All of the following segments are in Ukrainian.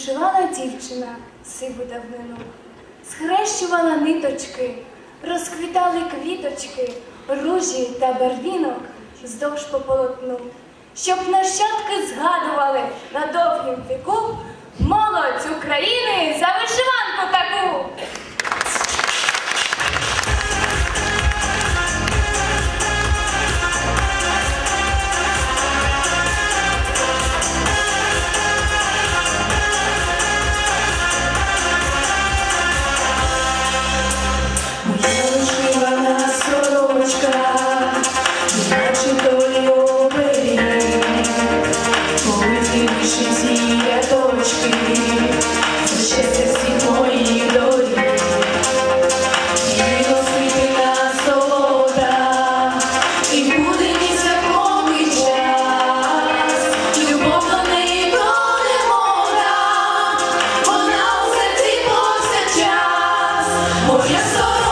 Вишивала дівчина сиву давнину, схрещувала ниточки, розквітали квіточки, ружі та барвінок вздовж по полотну, щоб нащадки згадували на довгім віку молодь України за вишиванку таку. Hoje só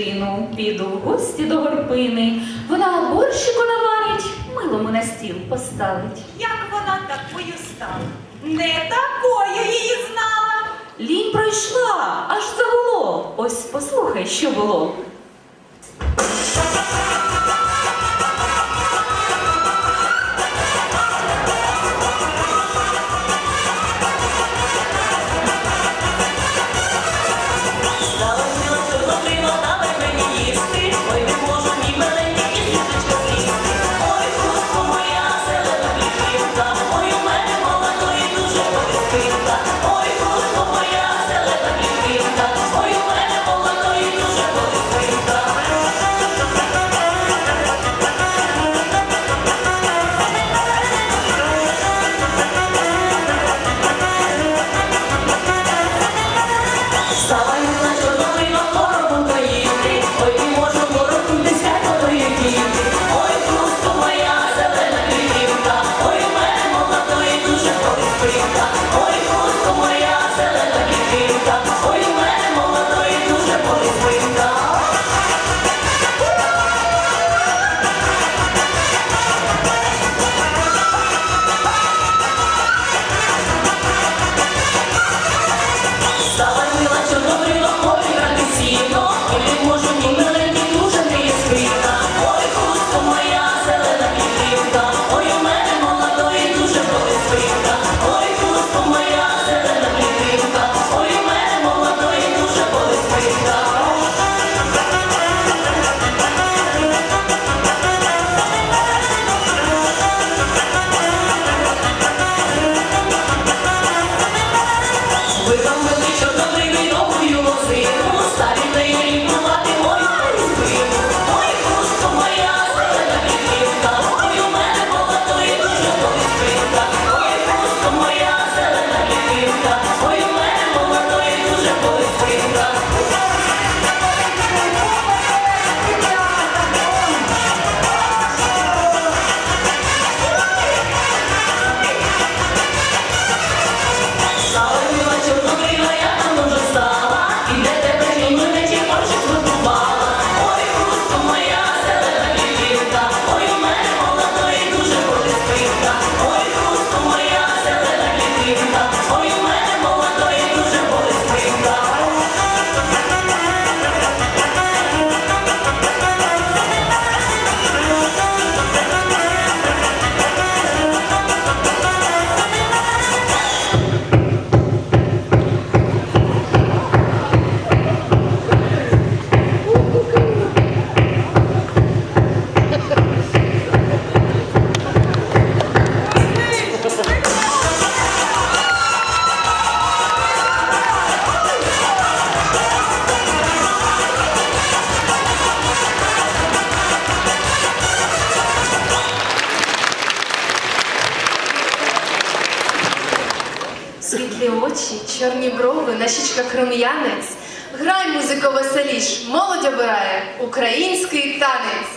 гостину, піду в гості до горпини. Вона борщику наварить, милому на стіл поставить. Як вона такою стала? Не такою її знала. Лінь пройшла, аж загуло. Ось послухай, що було. Світлі очі, чорні брови, на щічках рум'янець. Грай музико веселіш, молодь обирає український танець.